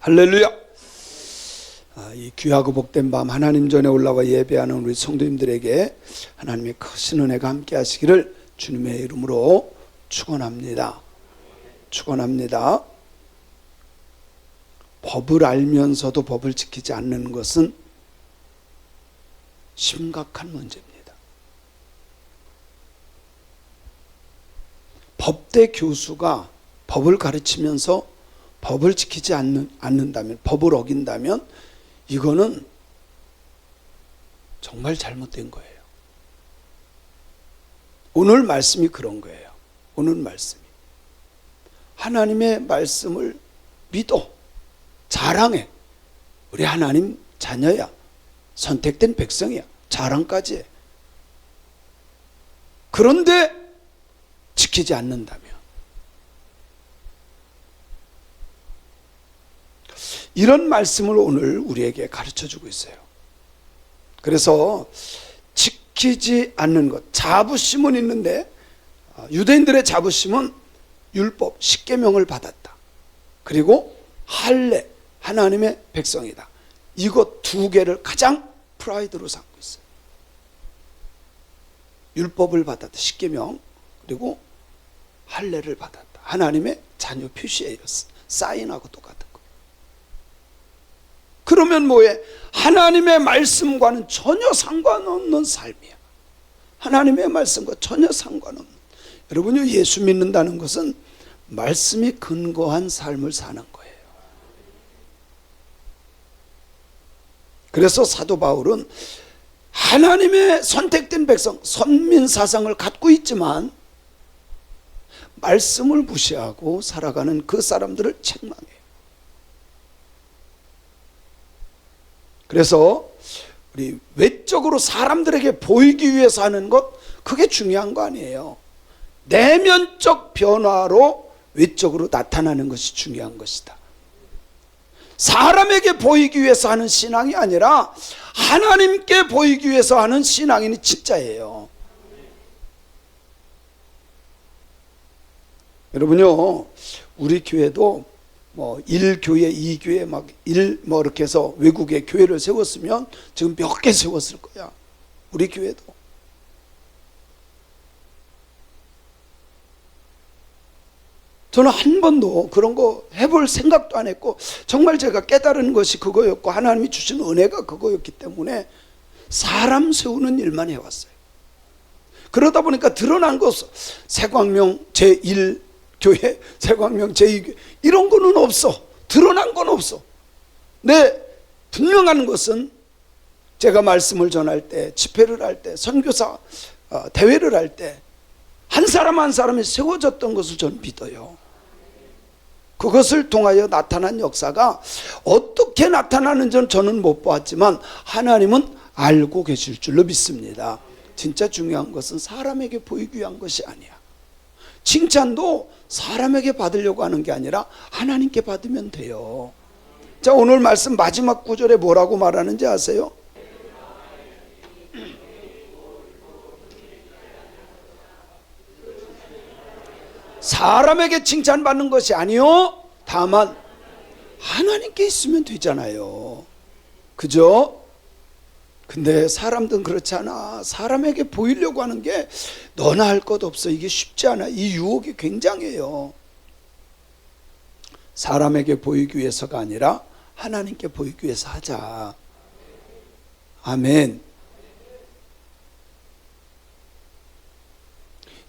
할렐루야. 아, 이 귀하고 복된 밤 하나님 전에 올라와 예배하는 우리 성도님들에게 하나님의 크신 은혜가 함께 하시기를 주님의 이름으로 축원합니다. 축원합니다. 법을 알면서도 법을 지키지 않는 것은 심각한 문제입니다. 법대 교수가 법을 가르치면서 법을 지키지 않는, 않는다면, 법을 어긴다면, 이거는 정말 잘못된 거예요. 오늘 말씀이 그런 거예요. 오늘 말씀이. 하나님의 말씀을 믿어. 자랑해. 우리 하나님 자녀야. 선택된 백성이야. 자랑까지 해. 그런데 지키지 않는다면, 이런 말씀을 오늘 우리에게 가르쳐 주고 있어요. 그래서 지키지 않는 것, 자부심은 있는데 아, 유대인들의 자부심은 율법, 십계명을 받았다. 그리고 할례, 하나님의 백성이다. 이것 두 개를 가장 프라이드로 삼고 있어요. 율법을 받았다. 십계명 그리고 할례를 받았다. 하나님의 자녀 표시예요. 사인하고 똑같은 거. 그러면 뭐해? 하나님의 말씀과는 전혀 상관없는 삶이야. 하나님의 말씀과 전혀 상관없는. 여러분요, 예수 믿는다는 것은 말씀이 근거한 삶을 사는 거예요. 그래서 사도 바울은 하나님의 선택된 백성, 선민 사상을 갖고 있지만 말씀을 무시하고 살아가는 그 사람들을 책망해요. 그래서 우리 외적으로 사람들에게 보이기 위해서 하는 것 그게 중요한 거 아니에요. 내면적 변화로 외적으로 나타나는 것이 중요한 것이다. 사람에게 보이기 위해서 하는 신앙이 아니라 하나님께 보이기 위해서 하는 신앙이 진짜예요. 여러분요, 우리 교회도 뭐 1교회, 2교회 막 1, 뭐 이렇게 해서 외국에 교회를 세웠으면 지금 몇 개 세웠을 거야. 우리 교회도. 저는 한 번도 그런 거 해볼 생각도 안 했고, 정말 제가 깨달은 것이 그거였고, 하나님이 주신 은혜가 그거였기 때문에 사람 세우는 일만 해왔어요. 그러다 보니까 드러난 것, 새광명 제1 교회, 새광명 제2교회, 이런 거는 없어. 드러난 건 없어. 네, 분명한 것은 제가 말씀을 전할 때, 집회를 할 때, 선교사 어, 대회를 할 때, 한 사람 한 사람이 세워졌던 것을 저는 믿어요. 그것을 통하여 나타난 역사가 어떻게 나타나는지는 저는 못 보았지만 하나님은 알고 계실 줄로 믿습니다. 진짜 중요한 것은 사람에게 보이기 위한 것이 아니야. 칭찬도 사람에게 받으려고 하는 게 아니라 하나님께 받으면 돼요. 자, 오늘 말씀 마지막 구절에 뭐라고 말하는지 아세요? 사람에게 칭찬받는 것이 아니요. 다만 하나님께 있으면 되잖아요. 그죠? 근데 사람들은 그렇지 않아. 사람에게 보이려고 하는 게 너나 할 것 없어. 이게 쉽지 않아. 이 유혹이 굉장해요. 사람에게 보이기 위해서가 아니라 하나님께 보이기 위해서 하자. 아멘.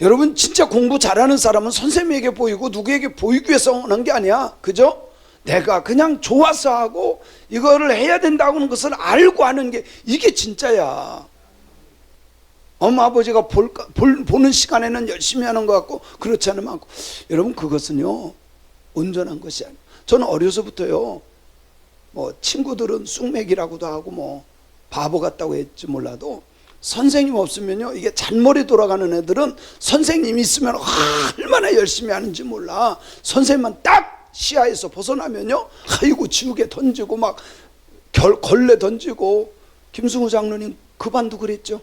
여러분 진짜 공부 잘하는 사람은 선생님에게 보이고 누구에게 보이기 위해서 하는 게 아니야. 그죠? 내가 그냥 좋아서 하고 이거를 해야 된다고 하는 것을 알고 하는 게 이게 진짜야. 엄마 아버지가 볼, 볼, 보는 시간에는 열심히 하는 것 같고 그렇지 않으면 않고 여러분 그것은요 온전한 것이 아니에요. 저는 어려서부터요 뭐 친구들은 쑥맥이라고도 하고 뭐 바보 같다고 했지 몰라도 선생님 없으면요 이게 잔머리 돌아가는 애들은 선생님 있으면 얼마나 열심히 하는지 몰라 선생님만 딱 시야에서 벗어나면요. 아이고 지우개 던지고 막 결, 걸레 던지고 김승우 장로님 그 반도 그랬죠.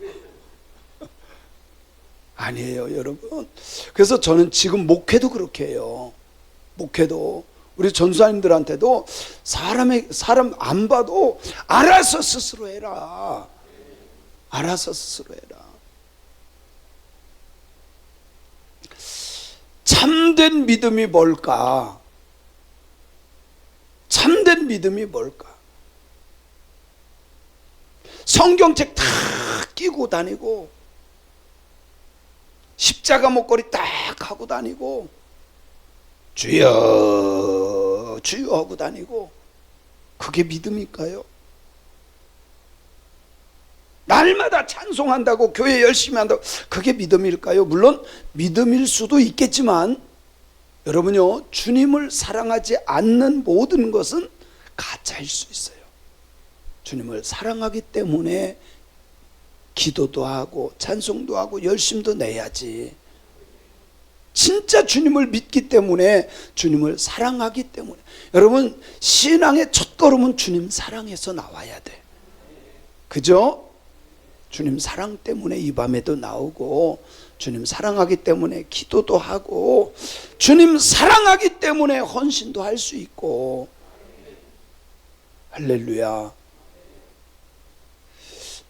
아니에요 여러분. 그래서 저는 지금 목회도 그렇게 해요. 목회도. 우리 전수사님들한테도 사람의 사람 안 봐도 알아서 스스로 해라. 알아서 스스로 해라. 참된 믿음이 뭘까? 참된 믿음이 뭘까? 성경책 다 끼고 다니고 십자가 목걸이 딱 하고 다니고 주여 주여 하고 다니고 그게 믿음일까요? 날마다 찬송한다고 교회 열심히 한다고 그게 믿음일까요? 물론 믿음일 수도 있겠지만 여러분요 주님을 사랑하지 않는 모든 것은 가짜일 수 있어요. 주님을 사랑하기 때문에 기도도 하고 찬송도 하고 열심도 내야지. 진짜 주님을 믿기 때문에 주님을 사랑하기 때문에 여러분 신앙의 첫 걸음은 주님 사랑해서 나와야 돼. 그죠? 주님 사랑 때문에 이 밤에도 나오고 주님 사랑하기 때문에 기도도 하고 주님 사랑하기 때문에 헌신도 할 수 있고 할렐루야.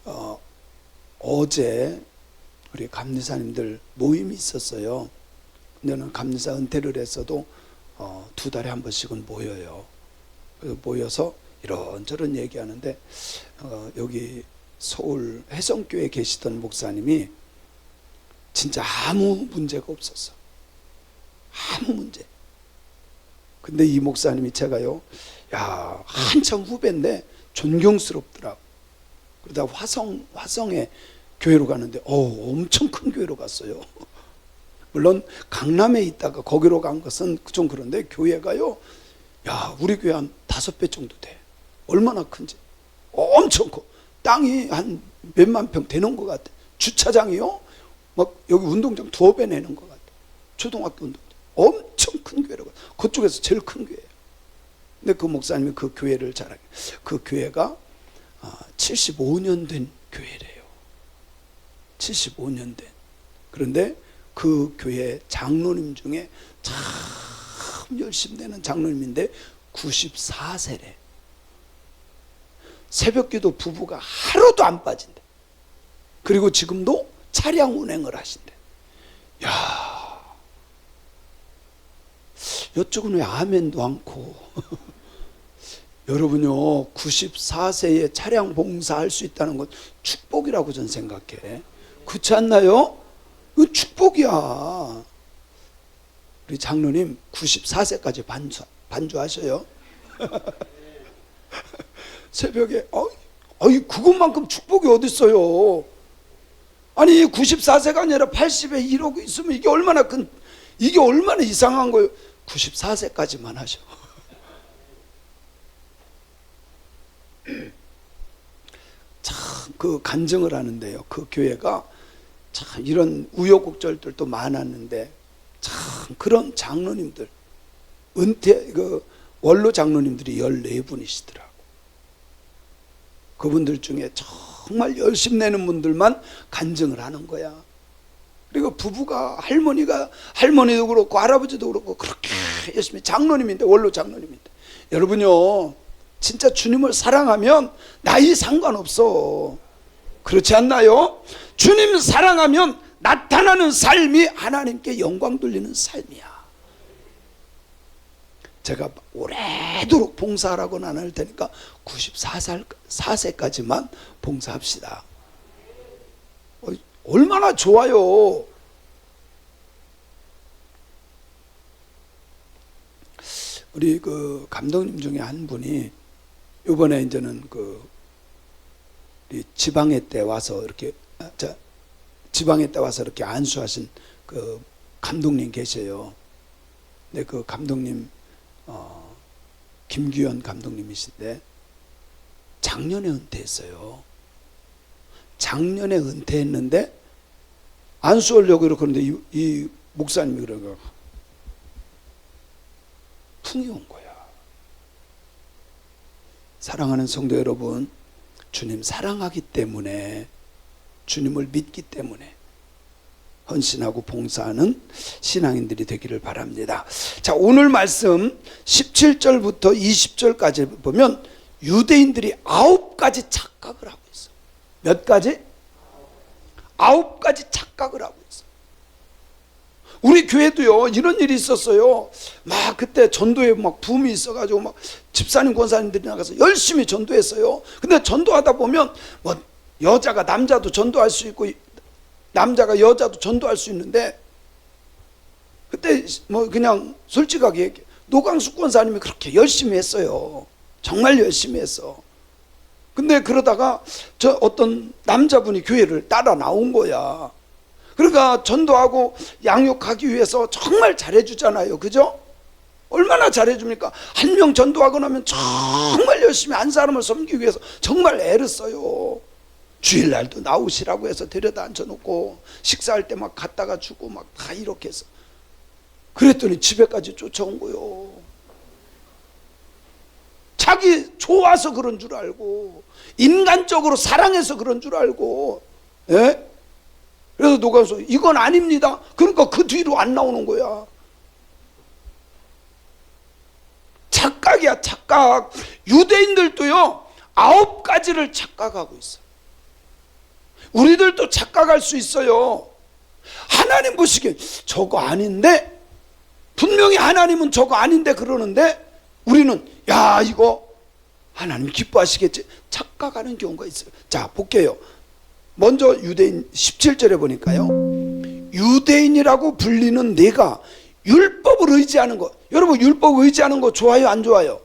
어, 어제 우리 감리사님들 모임이 있었어요. 근데는 감리사 은퇴를 했어도 어, 두 달에 한 번씩은 모여요. 그래서 모여서 이런저런 얘기하는데 어, 여기 서울 해성교에 계시던 목사님이 진짜 아무 문제가 없었어. 아무 문제. 근데 이 목사님이 제가요, 야, 한참 후배인데 존경스럽더라고. 그러다 화성, 화성에 교회로 가는데, 어 엄청 큰 교회로 갔어요. 물론 강남에 있다가 거기로 간 것은 좀 그런데 교회가요, 야, 우리 교회 한 다섯 배 정도 돼. 얼마나 큰지. 엄청 커. 땅이 한 몇만 평 되는 것 같아. 주차장이요? 막 여기 운동장 두어 배 내는 것 같아. 초등학교 운동장. 엄청 큰 교회라고. 그쪽에서 제일 큰 교회예요. 근데 그 목사님이 그 교회를 자랑해. 그 교회가 75년 된 교회래요. 75년 된. 그런데 그 교회 장로님 중에 참 열심히 되는 장로님인데 94세래. 새벽기도 부부가 하루도 안 빠진대. 그리고 지금도 차량 운행을 하신대. 야, 이쪽은 왜 아멘도 않고 여러분요 94세에 차량 봉사할 수 있다는 건 축복이라고 저는 생각해. 그렇지 않나요? 그 축복이야. 우리 장로님 94세까지 반주 반주하셔요. 새벽에 어, 아니 그것만큼 축복이 어디 있어요? 아니 94세가 아니라 80에 이러고 있으면 이게 얼마나 큰 이게 얼마나 이상한 거예요? 94세까지만 하셔. 참그 간증을 하는데요. 그 교회가 참 이런 우여곡절들도 많았는데 참 그런 장로님들 은퇴 그 원로 장로님들이 14분이시더라고. 그분들 중에 정말 열심 내는 분들만 간증을 하는 거야. 그리고 부부가 할머니가 할머니도 그렇고 할아버지도 그렇고 그렇게 열심히 장로님인데 원로 장로님인데 여러분요 진짜 주님을 사랑하면 나이 상관없어 그렇지 않나요? 주님 사랑하면 나타나는 삶이 하나님께 영광 돌리는 삶이야. 제가 오래도록 봉사하라고는 안 할 테니까 94살 4세까지만 봉사합시다. 어, 얼마나 좋아요. 우리 그 감독님 중에 한 분이 이번에 이제는 그 지방회 때 와서 이렇게 아, 자 지방회 때 와서 이렇게 안수하신 그 감독님 계셔요. 근데 그 감독님 어, 김규현 감독님이신데 작년에 은퇴했어요. 작년에 은퇴했는데 안수하려고 그러는데 이, 이 목사님이 그러고 풍이 온 거야. 사랑하는 성도 여러분, 주님 사랑하기 때문에 주님을 믿기 때문에 헌신하고 봉사하는 신앙인들이 되기를 바랍니다. 자, 오늘 말씀 17절부터 20절까지 보면 유대인들이 아홉 가지 착각을 하고 있어. 몇 가지? 아홉 가지 착각을 하고 있어. 우리 교회도요 이런 일이 있었어요. 막 그때 전도에 막 붐이 있어가지고 막 집사님 권사님들이 나가서 열심히 전도했어요. 근데 전도하다 보면 뭐 여자가 남자도 전도할 수 있고 남자가 여자도 전도할 수 있는데 그때 뭐 그냥 솔직하게 얘기해. 노광수 권사님이 그렇게 열심히 했어요. 정말 열심히 했어. 근데 그러다가 저 어떤 남자분이 교회를 따라 나온 거야. 그러니까 전도하고 양육하기 위해서 정말 잘해주잖아요. 그죠? 얼마나 잘해줍니까? 한 명 전도하고 나면 정말 열심히 한 사람을 섬기기 위해서 정말 애를 써요. 주일날도 나오시라고 해서 데려다 앉혀놓고 식사할 때 막 갖다가 주고 막 다 이렇게 해서 그랬더니 집에까지 쫓아온 거요. 자기 좋아서 그런 줄 알고 인간적으로 사랑해서 그런 줄 알고 예? 그래서 노가서 이건 아닙니다. 그러니까 그 뒤로 안 나오는 거야. 착각이야 착각. 유대인들도요 아홉 가지를 착각하고 있어. 우리들도 착각할 수 있어요. 하나님 보시기에 저거 아닌데 분명히 하나님은 저거 아닌데 그러는데 우리는 야 이거 하나님 기뻐하시겠지 착각하는 경우가 있어요. 자 볼게요. 먼저 유대인 17절에 보니까요. 유대인이라고 불리는 내가 율법을 의지하는 것. 여러분 율법 의지하는 거 좋아요 안 좋아요?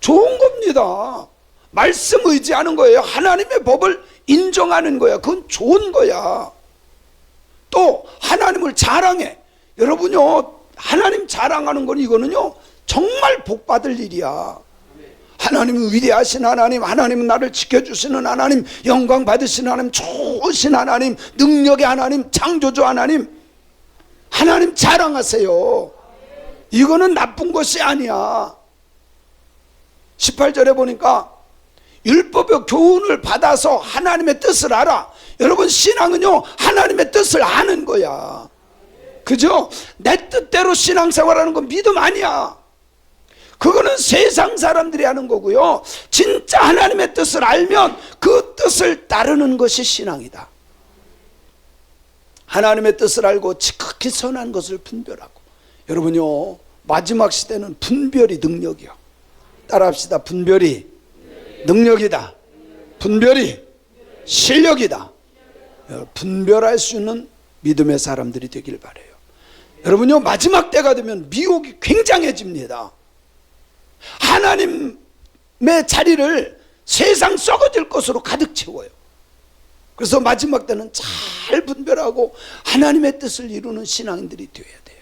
좋은 겁니다. 말씀 의지하는 거예요. 하나님의 법을 인정하는 거야. 그건 좋은 거야. 또 하나님을 자랑해. 여러분요. 하나님 자랑하는 건 이거는요. 정말 복 받을 일이야. 하나님은 위대하신 하나님, 하나님은 나를 지켜주시는 하나님, 영광 받으시는 하나님, 좋으신 하나님, 능력의 하나님, 창조주 하나님, 하나님 자랑하세요. 이거는 나쁜 것이 아니야. 18절에 보니까 율법의 교훈을 받아서 하나님의 뜻을 알아. 여러분, 신앙은요, 하나님의 뜻을 아는 거야. 그죠? 내 뜻대로 신앙생활하는 건 믿음 아니야. 그거는 세상 사람들이 하는 거고요. 진짜 하나님의 뜻을 알면 그 뜻을 따르는 것이 신앙이다. 하나님의 뜻을 알고 지극히 선한 것을 분별하고. 여러분요, 마지막 시대는 분별이 능력이요. 따라합시다. 분별이 능력이다. 분별이 실력이다. 분별할 수 있는 믿음의 사람들이 되길 바래요. 여러분요, 마지막 때가 되면 미혹이 굉장해집니다. 하나님의 자리를 세상 썩어질 것으로 가득 채워요. 그래서 마지막 때는 잘 분별하고 하나님의 뜻을 이루는 신앙인들이 되어야 돼요.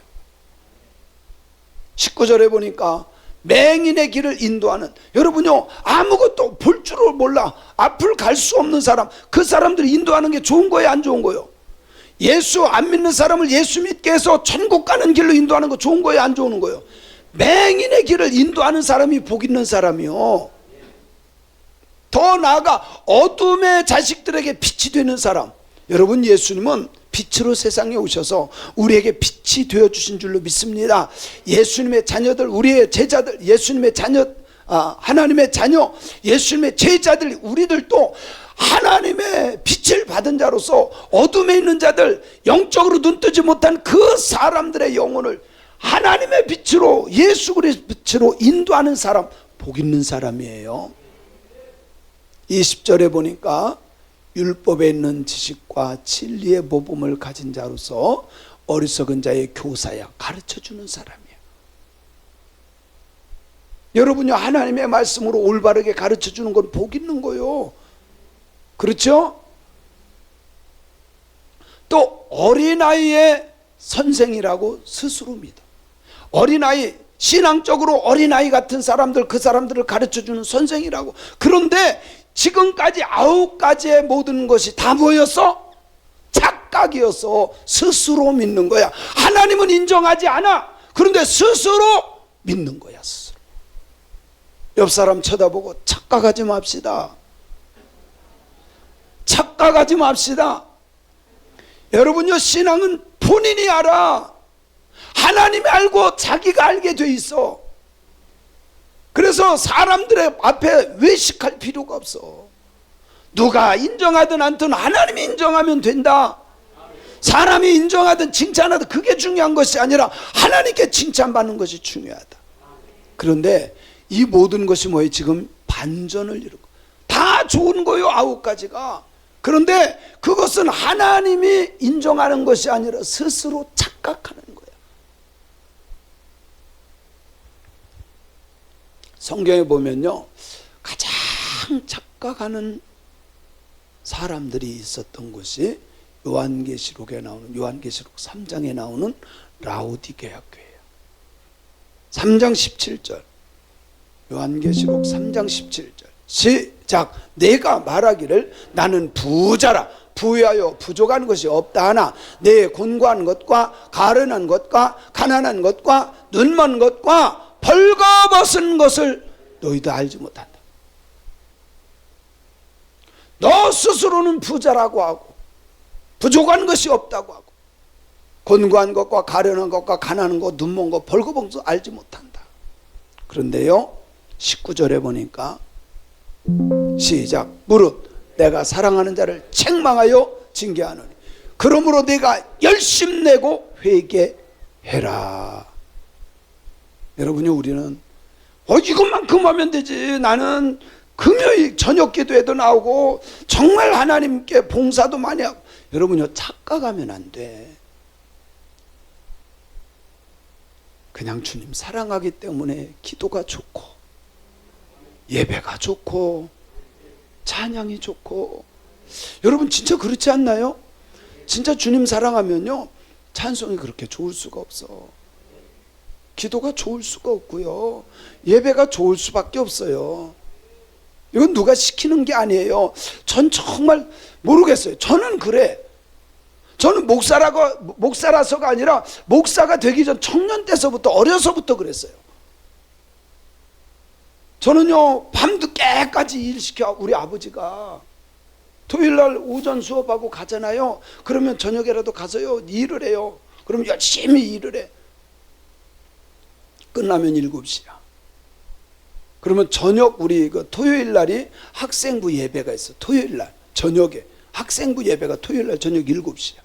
19절에 보니까 맹인의 길을 인도하는. 여러분요 아무것도 볼 줄을 몰라. 앞을 갈 수 없는 사람. 그 사람들이 인도하는 게 좋은 거예요 안 좋은 거예요? 예수 안 믿는 사람을 예수 믿게 해서 천국 가는 길로 인도하는 거 좋은 거예요 안 좋은 거예요? 맹인의 길을 인도하는 사람이 복 있는 사람이요. 더 나아가 어둠의 자식들에게 빛이 되는 사람. 여러분 예수님은 빛으로 세상에 오셔서 우리에게 빛이 되어 주신 줄로 믿습니다. 예수님의 자녀들, 우리의 제자들, 예수님의 자녀, 아, 하나님의 자녀, 예수님의 제자들, 우리들도 하나님의 빛을 받은 자로서 어둠에 있는 자들, 영적으로 눈뜨지 못한 그 사람들의 영혼을 하나님의 빛으로 예수 그리스도의 빛으로 인도하는 사람 복 있는 사람이에요. 20절에 보니까 율법에 있는 지식과 진리의 모범을 가진 자로서 어리석은 자의 교사야 가르쳐 주는 사람이야. 여러분요 하나님의 말씀으로 올바르게 가르쳐 주는 건 복 있는 거요. 그렇죠? 또 어린아이의 선생이라고 스스로 믿어. 어린아이 신앙적으로 어린아이 같은 사람들 그 사람들을 가르쳐 주는 선생이라고 그런데 지금까지 아홉 가지의 모든 것이 다 뭐였어? 착각이었어 스스로 믿는 거야 하나님은 인정하지 않아 그런데 스스로 믿는 거야 옆 사람 쳐다보고 착각하지 맙시다 착각하지 맙시다 여러분요 신앙은 본인이 알아. 하나님이 알고 자기가 알게 돼 있어. 그래서 사람들의 앞에 외식할 필요가 없어. 누가 인정하든 않든 하나님이 인정하면 된다. 사람이 인정하든 칭찬하든 그게 중요한 것이 아니라 하나님께 칭찬받는 것이 중요하다. 그런데 이 모든 것이 뭐예요? 지금 반전을 이루고 다 좋은 거요 아홉 가지가. 그런데 그것은 하나님이 인정하는 것이 아니라 스스로 착각하는 거예요. 성경에 보면요. 가장 착각하는 사람들이 있었던 곳이 요한계시록에 나오는 요한계시록 3장에 나오는 라우디게아 교회예요. 3장 17절. 요한계시록 3장 17절. 시작. 내가 말하기를 나는 부자라 부유하여 부족한 것이 없다 하나 내 곤고한 것과 가련한 것과 가난한 것과 눈먼 것과 벌거벗은 것을 너희도 알지 못한다. 너 스스로는 부자라고 하고 부족한 것이 없다고 하고 곤고한 것과 가련한 것과 가난한 것, 눈먼 것, 벌거벗은 것 알지 못한다. 그런데요 19절에 보니까 시작 무릇 내가 사랑하는 자를 책망하여 징계하노니 그러므로 내가 열심 내고 회개해라 여러분이 우리는 어 이것만큼 하면 되지. 나는 금요일 저녁 기도에도 나오고 정말 하나님께 봉사도 많이 하고. 여러분요 착각하면 안 돼. 그냥 주님 사랑하기 때문에 기도가 좋고 예배가 좋고 찬양이 좋고. 여러분 진짜 그렇지 않나요? 진짜 주님 사랑하면요 찬송이 그렇게 좋을 수가 없어 기도가 좋을 수가 없고요. 예배가 좋을 수밖에 없어요. 이건 누가 시키는 게 아니에요. 전 정말 모르겠어요. 저는 그래. 저는 목사라고 목사라서가 아니라 목사가 되기 전 청년 때서부터 어려서부터 그랬어요. 저는요 밤늦게까지 일 시켜 우리 아버지가. 토요일 날 오전 수업하고 가잖아요. 그러면 저녁에라도 가서요 일을 해요. 그러면 열심히 일을 해. 끝나면 7시야. 그러면 저녁 우리 그 토요일 날이 학생부 예배가 있어. 토요일 날 저녁에 학생부 예배가 토요일 날 저녁 7시야.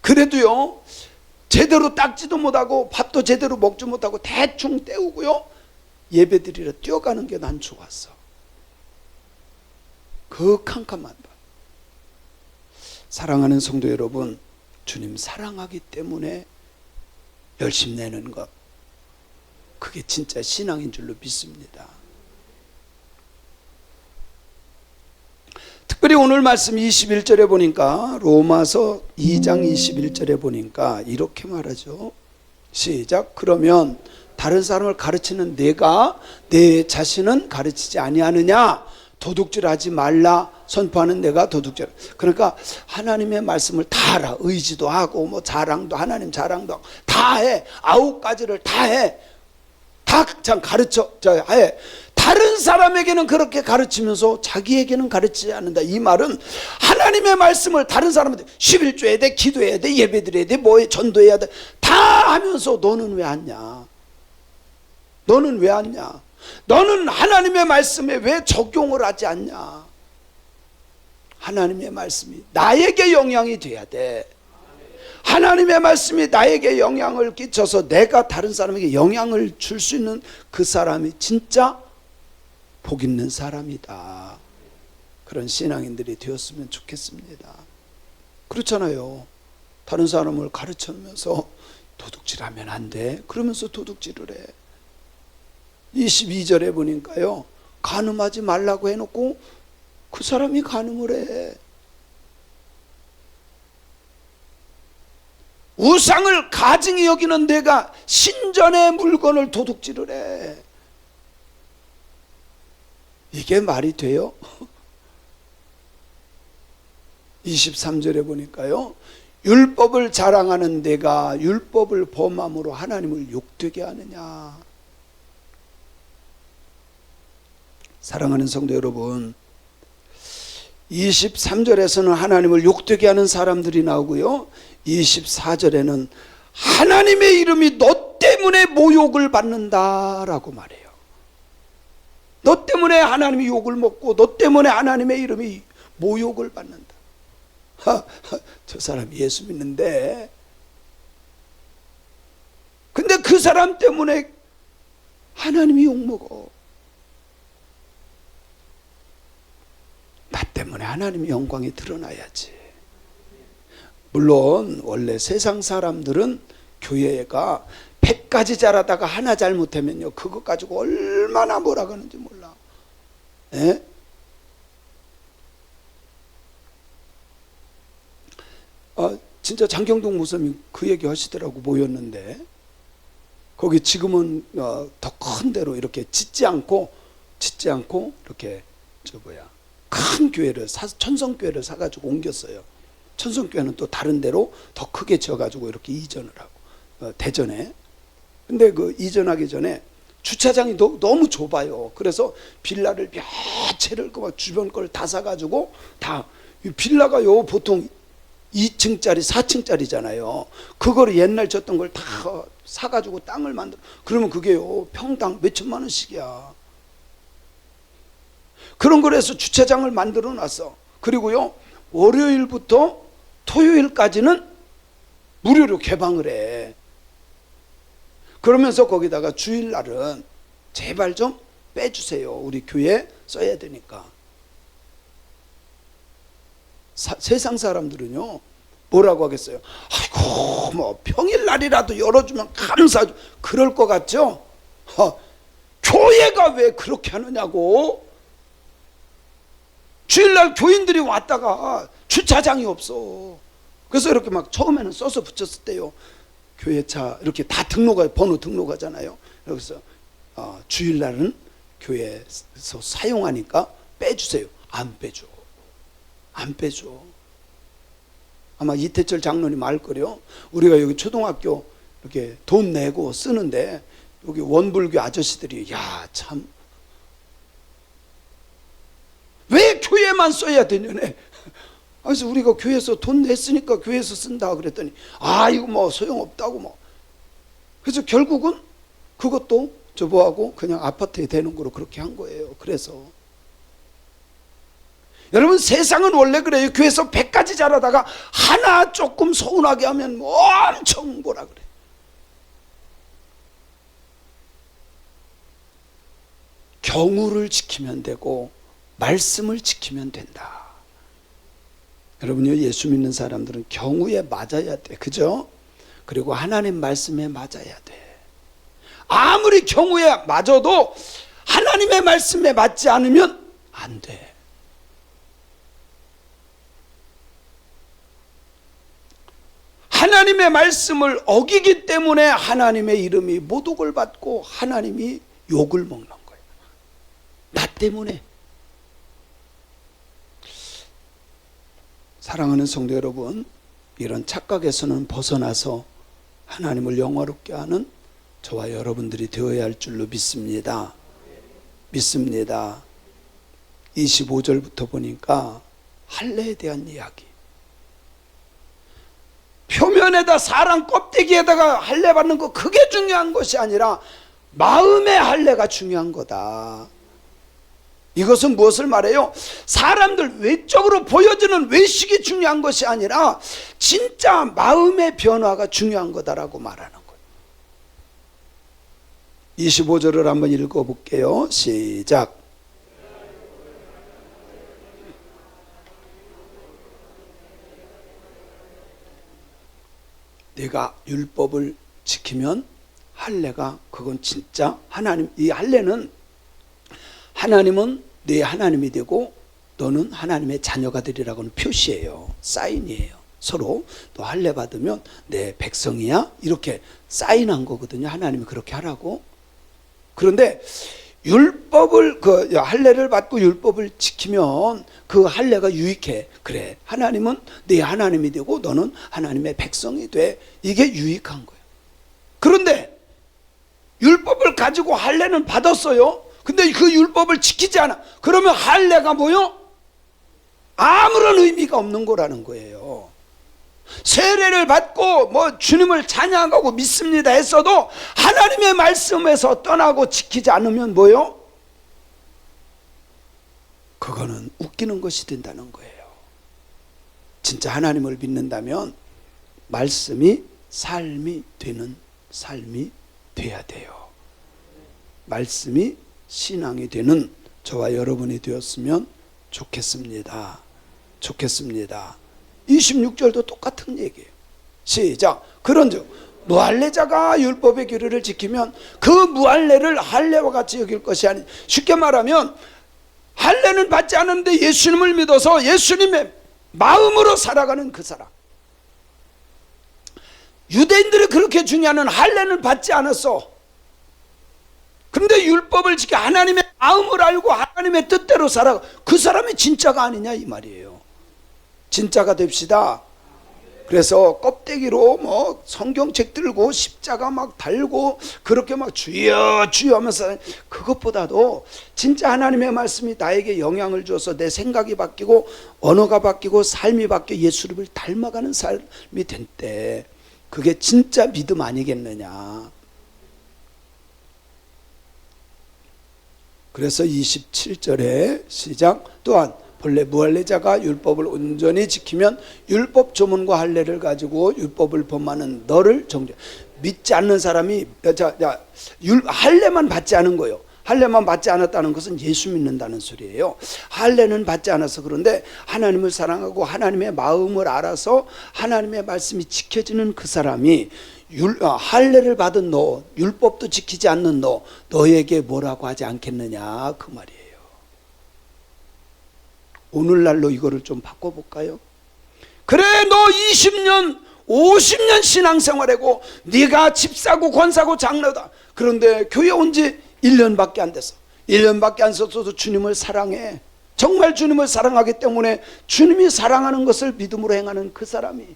그래도요 제대로 닦지도 못하고 밥도 제대로 먹지 못하고 대충 때우고요 예배드리러 뛰어가는 게 난 좋았어 그 캄캄한 밤 사랑하는 성도 여러분 주님 사랑하기 때문에 열심 내는 것 그게 진짜 신앙인 줄로 믿습니다 특별히 오늘 말씀 21절에 보니까 로마서 2장 21절에 보니까 이렇게 말하죠. 시작. 그러면 다른 사람을 가르치는 내가 내 자신은 가르치지 아니하느냐? 도둑질하지 말라 선포하는 내가 도둑질. 그러니까 하나님의 말씀을 다 알아. 의지도 하고 뭐 자랑도 하나님 자랑도 다 해. 아홉 가지를 다 해. 다 참 가르쳐 저 해. 다른 사람에게는 그렇게 가르치면서 자기에게는 가르치지 않는다. 이 말은 하나님의 말씀을 다른 사람한테 11조해야 돼, 기도해야 돼, 예배 드려야 돼, 뭐에 전도해야 돼. 다 하면서 너는 왜 왔냐? 너는 왜 왔냐? 너는 하나님의 말씀에 왜 적용을 하지 않냐? 하나님의 말씀이 나에게 영향이 돼야 돼. 하나님의 말씀이 나에게 영향을 끼쳐서 내가 다른 사람에게 영향을 줄 수 있는 그 사람이 진짜 복 있는 사람이다. 그런 신앙인들이 되었으면 좋겠습니다. 그렇잖아요. 다른 사람을 가르치면서 도둑질하면 안 돼. 그러면서 도둑질을 해. 22절에 보니까요. 간음하지 말라고 해놓고 그 사람이 간음을 해. 우상을 가증히 여기는 내가 신전의 물건을 도둑질을 해. 이게 말이 돼요? 23절에 보니까요. 율법을 자랑하는 내가 율법을 범함으로 하나님을 욕되게 하느냐. 사랑하는 성도 여러분, 23절에서는 하나님을 욕되게 하는 사람들이 나오고요. 24절에는 하나님의 이름이 너 때문에 모욕을 받는다라고 말해요. 너 때문에 하나님이 욕을 먹고 너 때문에 하나님의 이름이 모욕을 받는다. 하, 하, 저 사람 예수 믿는데 근데 그 사람 때문에 하나님이 욕먹어. 나 때문에 하나님의 영광이 드러나야지. 물론 원래 세상 사람들은 교회가 100가지 잘하다가 하나 잘못하면요. 그것 가지고 얼마나 뭐라 그러는지 몰라. 예? 아, 진짜 장경동 목사님 그 얘기 하시더라고 모였는데 거기 지금은 어, 더큰 데로 이렇게 짓지 않고 짓지 않고 이렇게 저 뭐야 큰 교회를 사, 천성교회를 사가지고 옮겼어요. 천성교회는 또 다른 데로 더 크게 지어가지고 이렇게 이전을 하고 어, 대전에. 근데 그 이전하기 전에 주차장이 너, 너무 좁아요. 그래서 빌라를 몇 채를 그 막 주변 걸 다 사가지고 다이 빌라가요 보통 2층짜리, 4층짜리잖아요. 그거를 옛날 졌던 걸 다 사가지고 땅을 만들어. 그러면 그게요 평당 몇 천만 원씩이야. 그런 거래서 주차장을 만들어 놨어. 그리고요, 월요일부터 토요일까지는 무료로 개방을 해. 그러면서 거기다가 주일날은 제발 좀 빼주세요. 우리 교회 써야 되니까. 사- 세상 사람들은요, 뭐라고 하겠어요? 아이고, 뭐, 평일날이라도 열어주면 감사하죠. 그럴 것 같죠? 어, 교회가 왜 그렇게 하느냐고? 주일날 교인들이 왔다가 주차장이 없어. 그래서 이렇게 막 처음에는 써서 붙였을 때요. 교회차 이렇게 다 등록하 번호 등록하잖아요. 그래서 어, 주일날은 교회에서 사용하니까 빼주세요. 안 빼줘. 안 빼줘. 아마 이태철 장로님 알 거요. 우리가 여기 초등학교 이렇게 돈 내고 쓰는데 여기 원불교 아저씨들이 야 참. 왜 교회만 써야 되냐네. 그래서 우리가 교회에서 돈 냈으니까 교회에서 쓴다 그랬더니 아 이거 뭐 소용없다고 뭐. 그래서 결국은 그것도 저보하고 그냥 아파트에 대는 거로 그렇게 한 거예요. 그래서 여러분 세상은 원래 그래요. 교회에서 100가지 잘하다가 하나 조금 서운하게 하면 뭐 엄청 뭐라 그래. 경우를 지키면 되고 말씀을 지키면 된다. 여러분요 예수 믿는 사람들은 경우에 맞아야 돼. 그죠? 그리고 하나님 말씀에 맞아야 돼. 아무리 경우에 맞아도 하나님의 말씀에 맞지 않으면 안 돼. 하나님의 말씀을 어기기 때문에 하나님의 이름이 모독을 받고 하나님이 욕을 먹는 거예요. 나 때문에. 사랑하는 성도 여러분, 이런 착각에서는 벗어나서 하나님을 영화롭게 하는 저와 여러분들이 되어야 할 줄로 믿습니다. 믿습니다. 25절부터 보니까 할례에 대한 이야기. 표면에다 사람 껍데기에다가 할례 받는 거 그게 중요한 것이 아니라 마음의 할례가 중요한 거다. 이것은 무엇을 말해요? 사람들 외적으로 보여지는 외식이 중요한 것이 아니라 진짜 마음의 변화가 중요한 거다라고 말하는 거예요. 25절을 한번 읽어 볼게요. 시작. 내가 율법을 지키면 할례가 그건 진짜 하나님 이 할례는 하나님은 네 하나님이 되고 너는 하나님의 자녀가 되리라고는 표시예요. 사인이에요. 서로 또 할례 받으면 내 백성이야 이렇게 사인한 거거든요. 하나님이 그렇게 하라고. 그런데 율법을 그 할례를 받고 율법을 지키면 그 할례가 유익해. 그래. 하나님은 네 하나님이 되고 너는 하나님의 백성이 돼. 이게 유익한 거예요. 그런데 율법을 가지고 할례는 받았어요. 근데 그 율법을 지키지 않아. 그러면 할례가 뭐요? 아무런 의미가 없는 거라는 거예요. 세례를 받고 뭐 주님을 찬양하고 믿습니다 했어도 하나님의 말씀에서 떠나고 지키지 않으면 뭐요? 그거는 웃기는 것이 된다는 거예요. 진짜 하나님을 믿는다면 말씀이 삶이 되는 삶이 돼야 돼요. 말씀이 신앙이 되는 저와 여러분이 되었으면 좋겠습니다. 좋겠습니다. 26절도 똑같은 얘기예요. 시작. 그런즉 무할례자가 율법의 규례를 지키면 그 무할례를 할례와 같이 여길 것이 아니 쉽게 말하면 할례는 받지 않았는데 예수님을 믿어서 예수님의 마음으로 살아가는 그 사람. 유대인들이 그렇게 중요한 할례는 받지 않았어. 근데 율법을 지켜 하나님의 마음을 알고 하나님의 뜻대로 살아 그 사람이 진짜가 아니냐 이 말이에요. 진짜가 됩시다. 그래서 껍데기로 뭐 성경책 들고 십자가 막 달고 그렇게 막 주여 주여 하면서 그것보다도 진짜 하나님의 말씀이 나에게 영향을 줘서 내 생각이 바뀌고 언어가 바뀌고 삶이 바뀌어 예수님을 닮아가는 삶이 된 때 그게 진짜 믿음 아니겠느냐. 그래서 27절에 시작 또한 본래 무할례자가 율법을 온전히 지키면 율법 조문과 할례를 가지고 율법을 범하는 너를 정죄. 믿지 않는 사람이 자, 자, 율, 할례만 받지 않은 거예요. 할례만 받지 않았다는 것은 예수 믿는다는 소리예요. 할례는 받지 않아서 그런데 하나님을 사랑하고 하나님의 마음을 알아서 하나님의 말씀이 지켜지는 그 사람이 율, 아, 할례를 받은 너, 율법도 지키지 않는 너, 너에게 뭐라고 하지 않겠느냐 그 말이에요. 오늘날로 이거를 좀 바꿔볼까요? 그래 너 20년 50년 신앙생활하고 네가 집 사고 권 사고 장로다 그런데 교회 온 지 1년밖에 안 됐어 1년밖에 안 썼어도 주님을 사랑해 정말 주님을 사랑하기 때문에 주님이 사랑하는 것을 믿음으로 행하는 그 사람이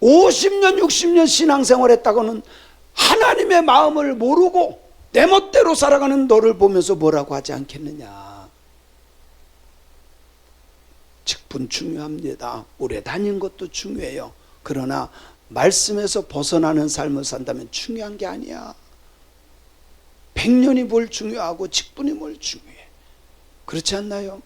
50년 60년 신앙생활 했다고는 하나님의 마음을 모르고 내 멋대로 살아가는 너를 보면서 뭐라고 하지 않겠느냐 직분 중요합니다. 오래 다닌 것도 중요해요. 그러나 말씀에서 벗어나는 삶을 산다면 중요한 게 아니야. 백년이 뭘 중요하고 직분이 뭘 중요해. 그렇지 않나요?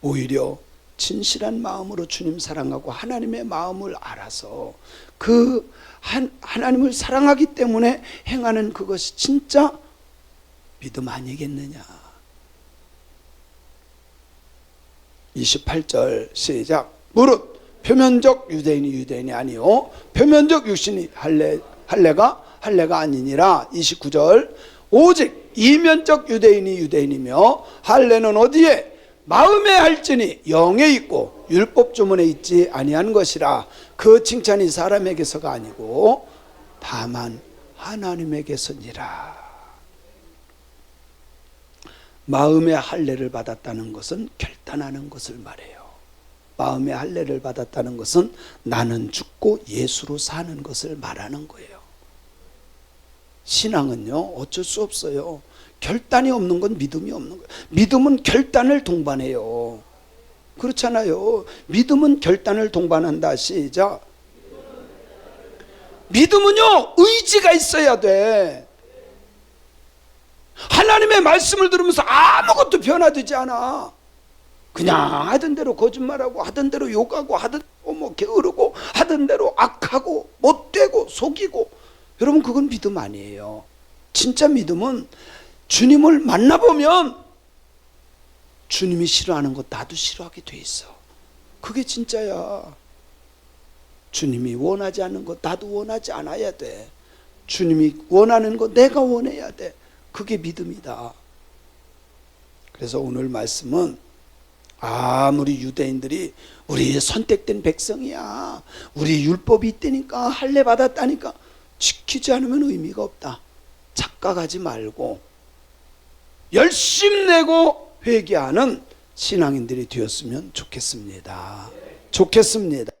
오히려 진실한 마음으로 주님 사랑하고 하나님의 마음을 알아서 그 한, 하나님을 사랑하기 때문에 행하는 그것이 진짜 믿음 아니겠느냐. 28절 시작. 무릇 표면적 유대인이 유대인이 아니요 표면적 육신이 할례 할례가 할례가 아니니라. 29절. 오직 이면적 유대인이 유대인이며 할례는 어디에 마음에 할지니 영에 있고 율법 조문에 있지 아니한 것이라 그 칭찬이 사람에게서가 아니고 다만 하나님에게서니라 마음의 할례를 받았다는 것은 결단하는 것을 말해요. 마음의 할례를 받았다는 것은 나는 죽고 예수로 사는 것을 말하는 거예요. 신앙은요, 어쩔 수 없어요. 결단이 없는 건 믿음이 없는 거예요. 믿음은 결단을 동반해요. 그렇잖아요. 믿음은 결단을 동반한다. 시작. 믿음은요, 의지가 있어야 돼. 하나님의 말씀을 들으면서 아무것도 변화되지 않아. 그냥 하던 대로 거짓말하고 하던 대로 욕하고 하던 대로 뭐 게으르고 하던 대로 악하고 못되고 속이고 여러분 그건 믿음 아니에요. 진짜 믿음은 주님을 만나보면 주님이 싫어하는 것 나도 싫어하게 돼 있어. 그게 진짜야. 주님이 원하지 않는 것 나도 원하지 않아야 돼. 주님이 원하는 것 내가 원해야 돼. 그게 믿음이다. 그래서 오늘 말씀은 아무리 유대인들이 우리 선택된 백성이야. 우리 율법이 있다니까 할례 받았다니까 지키지 않으면 의미가 없다. 착각하지 말고 열심 내고 회개하는 신앙인들이 되었으면 좋겠습니다. 좋겠습니다.